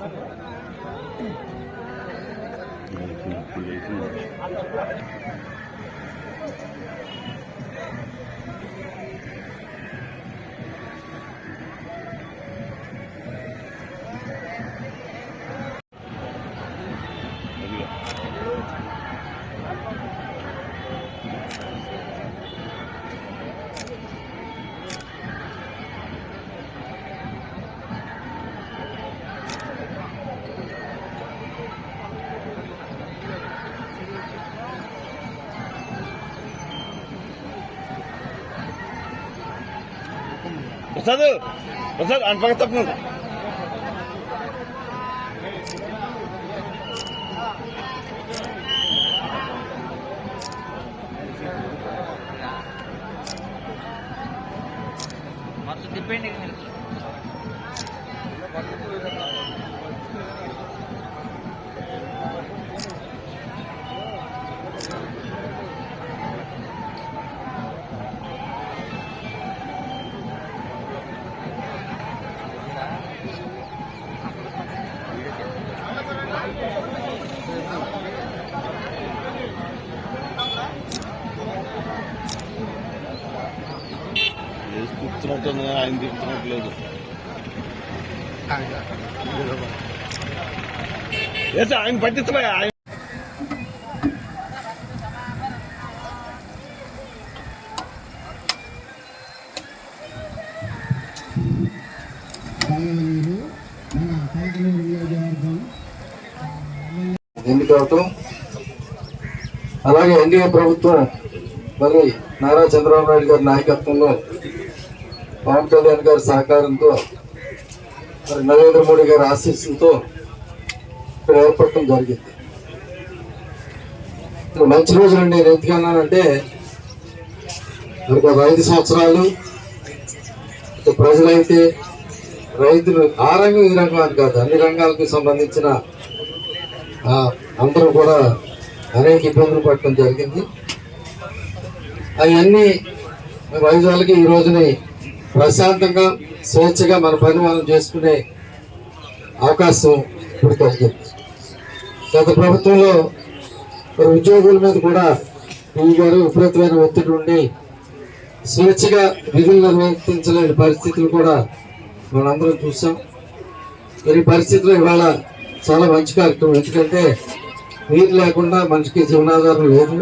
ఇప్పుడు ప్రసాద్ ప్రసాద్ అని పక్క తప్పు తిప్పండి వేసి తిప్పుతున్నట్టుంది కానీ ఆయన తిప్పుతున్నట్లేదు ఆయన పట్టించబోయా ఆయన ఎన్నికవటం అలాగే ఎన్డీఏ ప్రభుత్వం మరి నారా చంద్రబాబు నాయుడు గారి నాయకత్వంలో పవన్ కళ్యాణ్ గారి సహకారంతో మరి నరేంద్ర మోడీ గారి ఆశీస్సులతో ఇక్కడ ఏర్పడటం జరిగింది. మంచి రోజులు నేను ఎందుకన్నానంటే మరి గత ఐదు సంవత్సరాలు ప్రజలైతే రైతులు ఆ రంగం ఈ రంగం అని కాదు అన్ని రంగాలకు సంబంధించిన అందరూ కూడా అనేక ఇబ్బందులు పడటం జరిగింది. అవన్నీ వైజాగ్కి ఈ రోజుని ప్రశాంతంగా స్వేచ్ఛగా మన పని మనం చేసుకునే అవకాశం ఇప్పుడు కలిగింది గత ప్రభుత్వంలో ఉద్యోగుల మీద కూడా ఈ గారు విపరీతమైన ఒత్తిడి ఉండి స్వేచ్ఛగా విధులు నిర్వర్తించలేని పరిస్థితులు కూడా మనందరం చూసాం. మరి పరిస్థితులు ఇవాళ చాలా మంచి కార్యక్రమం. ఎందుకంటే నీరు లేకుండా మనిషికి జీవనాధారం లేదు.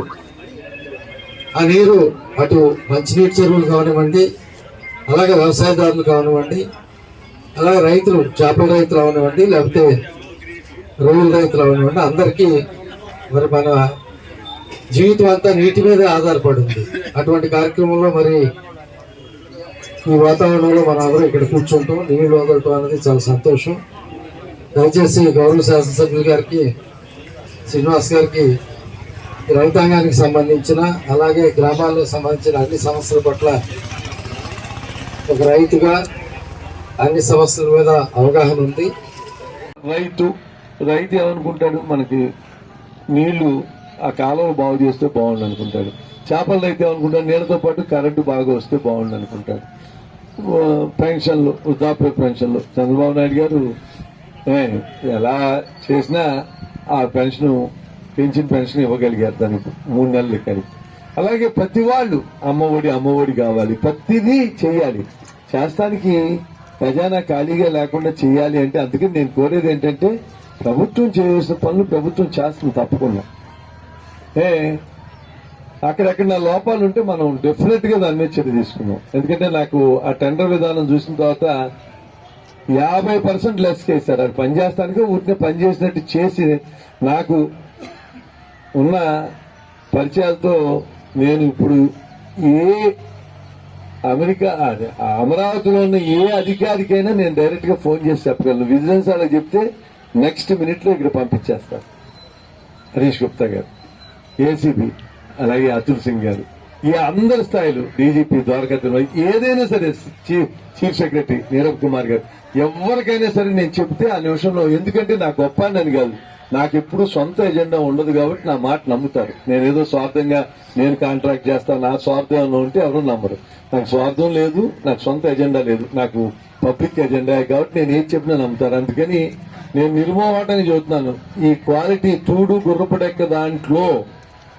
ఆ నీరు అటు మంచినీటి చెరువులు కానివ్వండి అలాగే వ్యవసాయదారులు కానివ్వండి అలాగే రైతులు చేపల రైతులు అవనివ్వండి లేకపోతే రొయ్యల రైతులు అవనివ్వండి అందరికీ మరి మన జీవితం అంతా నీటి మీదే ఆధారపడింది. అటువంటి కార్యక్రమంలో మరి ఈ వాతావరణంలో మనం అందరూ ఇక్కడ కూర్చుంటాం. నీళ్ళు వదలటం అనేది చాలా సంతోషం. దయచేసి గౌరవ శాసనసభ్యులు గారికి శ్రీనివాస్ గారికి రైతాంగానికి సంబంధించిన అలాగే గ్రామాలకు సంబంధించిన అన్ని సమస్యల పట్ల ఒక రైతుగా అన్ని సమస్యల మీద అవగాహన ఉంది. రైతు రైతు ఏమనుకుంటాడు? మనకి నీళ్ళు ఆ కాలువ బాగు చేస్తే బాగుండు అనుకుంటాడు చేపల రైతు ఏమనుకుంటాడు? నీళ్ళతో పాటు కరెంటు బాగా వస్తే బాగుండు అనుకుంటాడు పెన్షన్లు వృద్ధాప్య పెన్షన్లు. చంద్రబాబు నాయుడు గారు ఎలా చేసినా ఆ పెన్షన్ పెంచిన పెన్షన్ ఇవ్వగలిగారు దానికి. మూడు నెలలు కలిపి అలాగే ప్రతి వాళ్ళు అమ్మఒడి అమ్మఒడి కావాలి. ప్రతిదీ చేయాలి. శాస్త్రానికి ఖజానా ఖాళీగా లేకుండా చేయాలి అంటే అందుకని నేను కోరేది ఏంటంటే ప్రభుత్వం చేయాల్సిన పనులు ప్రభుత్వం చేస్తుంది తప్పకుండా. ఏ అక్కడెక్కడ నా లోపాలు ఉంటే మనం డెఫినెట్గా దాని మీద చర్య తీసుకున్నాం ఎందుకంటే నాకు ఆ టెండర్ విధానం చూసిన తర్వాత యాభై పర్సెంట్ లెస్ చేశారు. అది పని చేస్తానికి ఊరికే పని చేసినట్టు చేసి నాకు ఉన్న పరిచయాలతో నేను ఇప్పుడు ఏ అమెరికా అమరావతిలో ఉన్న ఏ అధికారికైనా నేను డైరెక్ట్గా ఫోన్ చేసి చెప్పగలను. విజిలెన్స్ వాళ్ళకి చెప్తే నెక్స్ట్ మినిట్లో ఇక్కడ పంపించేస్తారు. హరీష్ గుప్తా గారు ఏసీబీ అలాగే అతుల్ సింగ్ గారు. ఈ అందరి స్థాయిలు డీజీపీ ద్వారకా ఏదైనా సరే chief chief secretary Nirav Kumar garu ఎవరికైనా సరే నేను చెప్తే ఆ నిమిషంలో ఎందుకంటే నా గొప్ప అని కాదు. నాకు ఎప్పుడు సొంత ఎజెండా ఉండదు కాబట్టి నా మాట నమ్ముతారు. నేను ఏదో స్వార్థంగా నేను కాంట్రాక్ట్ చేస్తాను నా స్వార్థం ఉంటే ఎవరు నమ్మరు. నాకు స్వార్థం లేదు నాకు సొంత ఎజెండా లేదు. నాకు పబ్లిక్ ఎజెండా కాబట్టి నేను ఏది చెప్పినా నమ్ముతారు. అందుకని నేను నిర్మోహటాన్ని చెబుతున్నాను. ఈ క్వాలిటీ చూడు గుర్రపడెక్క దాంట్లో.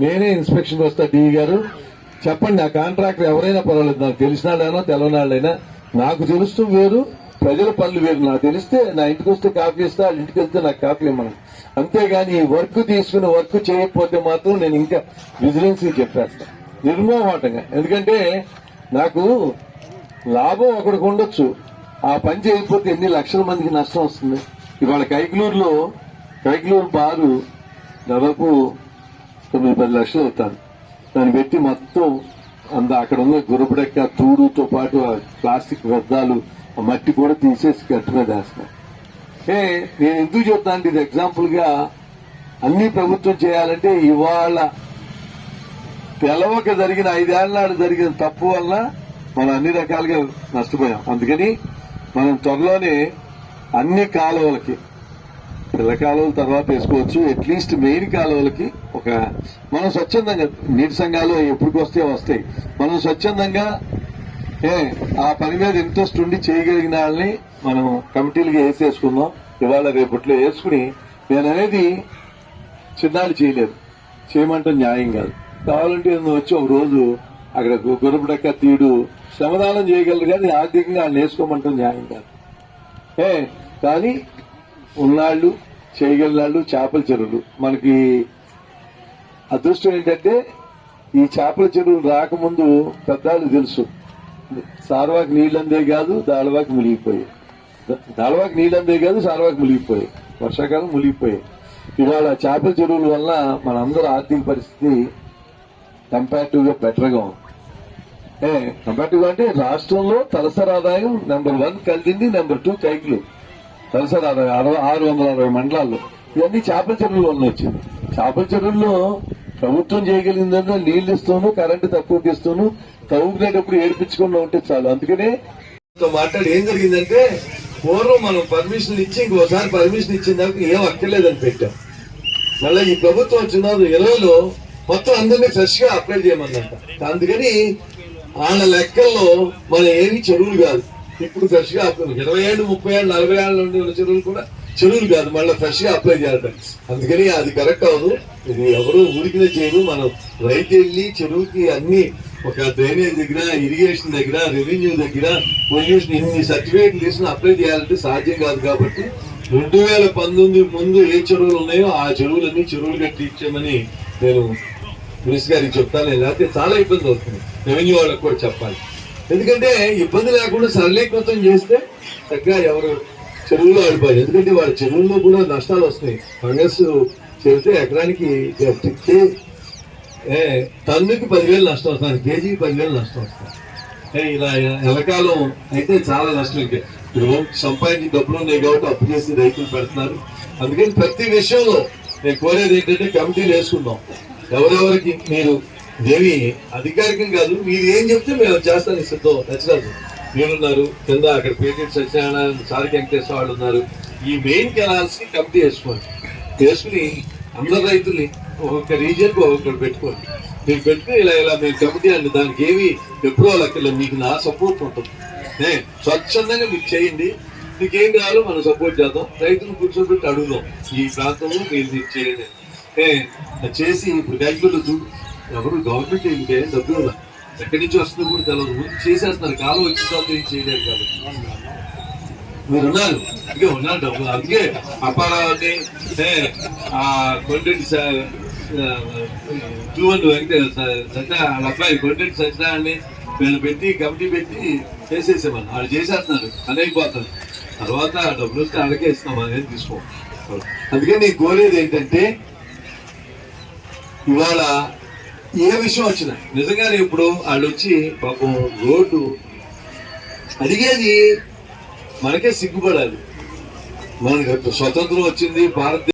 నేనే ఇన్స్పెక్షన్ వస్తా డి గారు. చెప్పండి నా కాంట్రాక్టర్ ఎవరైనా పర్వాలేదు. నాకు తెలిసిన వాళ్ళైనా తెలవని వాళ్ళైనా నాకు తెలుస్తూ వేరు ప్రజల పనులు వేరు నాకు తెలిస్తే నా ఇంటికి వస్తే కాపీ ఇస్తా వాళ్ళ ఇంటికి వెళ్తే నాకు కాపీ ఇవ్వమను అంతేగాని వర్క్ తీసుకుని వర్క్ చేయకపోతే మాత్రం నేను ఇంకా విజిలెన్స్ చెప్పేస్తా. నిర్మోహమాటంగా. ఎందుకంటే నాకు లాభం ఒకడికి ఉండొచ్చు. ఆ పని చేయకపోతే ఎన్ని లక్షల మందికి నష్టం వస్తుంది? ఇవాళ కైకులూరులో కైకులూరు బారు దాదాపు తొమ్మిది పది లక్షలు అవుతాను. దాన్ని పెట్టి మొత్తం అంద అక్కడ ఉన్న గురబడెక్క తూడుతో పాటు ఆ ప్లాస్టిక్ వ్యర్థాలు మట్టి కూడా తీసేసి గట్టు మీద ఏ నేను ఎందుకు చెప్తాను అంటే ఇది ఎగ్జాంపుల్గా అన్ని ప్రభుత్వం చేయాలంటే ఇవాళ తెలవక జరిగిన ఐదేళ్ళ నాడు జరిగిన తప్పు వల్ల మనం అన్ని రకాలుగా నష్టపోయాం. అందుకని మనం త్వరలోనే అన్ని కాలువలకి పిల్ల కాలువల తర్వాత వేసుకోవచ్చు. అట్లీస్ట్ మెయిన్ కాలువలకి ఒక మనం స్వచ్ఛందంగా నీటి సంఘాలు ఎప్పటికి వస్తే వస్తాయి. మనం స్వచ్ఛందంగా ఆ పని మీద ఇంట్రెస్ట్ ఉండి చేయగలిగిన వాళ్ళని మనం కమిటీలుగా వేసేసుకుందాం. ఇవాళ రేపట్లో వేసుకుని నేను అనేది చిన్నాళ్ళు చేయలేదు. చేయమంటే న్యాయం కాదు. కావాలంటే నువ్వు వచ్చి ఒక రోజు అక్కడ గురపడక్క తీడు శ్రమదానం చేయగలరు కానీ ఆర్థికంగా వాళ్ళు వేసుకోమంటే న్యాయం కాదు. ఏ కానీ ఉన్నాళ్ళు చేయగలిగినాళ్ళు చేపల చెరువులు. మనకి అదృష్టం ఏంటంటే ఈ చేపల చెరువులు రాకముందు పెద్దాళ్ళు తెలుసు. సార్వాకి నీళ్ళందే కాదు దాళవాకి మునిగిపోయాయి దాళవాకి నీళ్ళందే కాదు సార్వాకి మునిగిపోయాయి వర్షాకాలం మునిగిపోయాయి ఇవాళ చేపల చెరువుల వల్ల మనందరూ ఆర్థిక పరిస్థితి కంపారిటివ్గా బెటర్గా ఉంది. ఏ కంపారిటివ్ అంటే రాష్ట్రంలో తలసరి ఆదాయం నెంబర్ వన్ కలిగింది నెంబర్ టూ కైకులు. తలసరి ఆదాయం అరవై ఆరు వందల అరవై మండలాల్లో. ఇవన్నీ చేపల చెరువులు వల్ల వచ్చింది. చేపల చెరువుల్లో ప్రభుత్వం చేయగలిగిందంటే నీళ్ళు ఇస్తూను కరెంటు తక్కువకి ఇస్తూను తవ్వుకునేటప్పుడు ఏడిపించకుండా ఉంటే చాలు. అందుకనే మాట్లాడి ఏం జరిగిందంటే పూర్వం మనం పర్మిషన్ ఇచ్చి ఇంకోసారి పర్మిషన్ ఇచ్చిన దాకా ఏం అక్కర్లేదని పెట్టాం. మళ్ళీ ఈ ప్రభుత్వం వచ్చిన ఇరవైలో మొత్తం అందరినీ ఫ్రెష్గా అప్లై చేయమన్నట. అందుకని వాళ్ళ లెక్కల్లో మన ఏమి చెరువులు కాదు. ఇప్పుడు ఫ్రెష్గా అప్లై ఇరవై ఏళ్ళు ముప్పై ఏళ్ళు నలభై ఏళ్ళ నుండి ఉన్న చెరువులు కూడా చెరువులు కాదు మళ్ళీ ఫ్రెష్గా అప్లై చేయాలి అందుకని అది కరెక్ట్ అవ్వదు. ఇది ఎవరు ఊరికినే చేయరు. మనం రైతు వెళ్ళి చెరువుకి అన్ని ఒక డ్రైనేజ్ దగ్గర ఇరిగేషన్ దగ్గర రెవెన్యూ దగ్గర పొల్యూషన్ ఇన్ని సర్టిఫికేట్లు తీసుకుని అప్లై చేయాలంటే సాధ్యం కాదు కాబట్టి రెండు వేల పంతొమ్మిది ముందు ఏ చెరువులు ఉన్నాయో ఆ చెరువులన్నీ చెరువులు కట్టి ఇచ్చామని నేను మినిస్టర్ గారికి చెప్తాను. లేకపోతే చాలా ఇబ్బంది అవుతుంది. రెవెన్యూ వాళ్ళకి కూడా చెప్పాలి. ఎందుకంటే ఇబ్బంది లేకుండా సరళీకృతం చేస్తే చక్కగా ఎవరు చెరువులో ఆడిపోయారు ఎందుకంటే వాళ్ళ చెరువుల్లో కూడా నష్టాలు వస్తున్నాయి ఫంగస్ చెబితే ఎకరానికి చెప్తే ఏ, టన్నుకి పదివేలు నష్టం వస్తుంది. కేజీకి పదివేలు నష్టం వస్తుంది. ఏ, ఇలా ఎలకాలం అయితే చాలా నష్టం ఇంకా. ఇప్పుడు సంపాదించి డబ్బులు ఉన్నాయి కాబట్టి అప్పు చేసి రైతులు పెడుతున్నారు. అందుకని ప్రతి విషయంలో నేను కోరేది ఏంటంటే కమిటీలు వేసుకుందాం. ఎవరెవరికి మీరు ఇదేమి అధికారికం కాదు. మీరు ఏం చెప్తే మేము చేస్తాను సిద్ధం. నచ్చరాదు మీరున్నారు కింద అక్కడ పేటెంట్ సత్యనారాయణ సారి వెంకటేశ్వర వాళ్ళు ఉన్నారు. ఈ మెయిన్ కెనాల్స్ కమిటీ వేసుకోండి వేసుకుని అందరు రైతుల్ని ఒక్కొక్క రీజియన్ ఒక్కొక్కటి పెట్టుకోండి. మీరు పెట్టుకుని ఇలా ఇలా మేము కమిటీ అండి దానికి ఏమి ఎప్పుడో లెక్కలేదు మీకు నా సపోర్ట్ ఉంటుంది. ఏ, స్వచ్ఛందంగా మీకు చేయండి. మీకు ఏం కావాలో మనం సపోర్ట్ చేద్దాం. రైతులు కూర్చోబెట్టి అడుగుదాం. ఈ ప్రాంతంలో మీరు మీరు చేయండి. ఏ, అది చేసి ఇప్పుడు బ్యాంకులో చూడు. ఎవరు గవర్నమెంట్ ఇంకే డబ్బులు ఎక్కడి నుంచి వస్తుందో కూడా తెలియదు ముందు చేసేస్తున్నారు. కాలం వచ్చిన తర్వాత ఏం చేయలేరు కాబట్టి. మీరు ఉన్నారు అందుకే ఉన్నారు డబ్బు అందుకే అపారాన్ని ఆ కొండెంటి టూ వన్ వెంకటేశ్వర సత్య వాళ్ళ అబ్బాయి కొండెంటి సత్యనారాయణని వీళ్ళు పెట్టి కమిటీ పెట్టి చేసేసేవాళ్ళు వాళ్ళు చేసేస్తున్నారు. అని అయిపోతారు తర్వాత ఆ డబ్బులు వస్తే వాళ్ళకే ఇస్తాం. మనం తీసుకో. అందుకే నేను కోరేది ఏంటంటే ఇవాళ ఏ విషయం వచ్చినా. నిజంగానే ఇప్పుడు వాళ్ళు వచ్చి పాపం రోడ్డు అడిగేది మనకే సిగ్గుపడాలి. మనకి స్వతంత్రం వచ్చింది భారత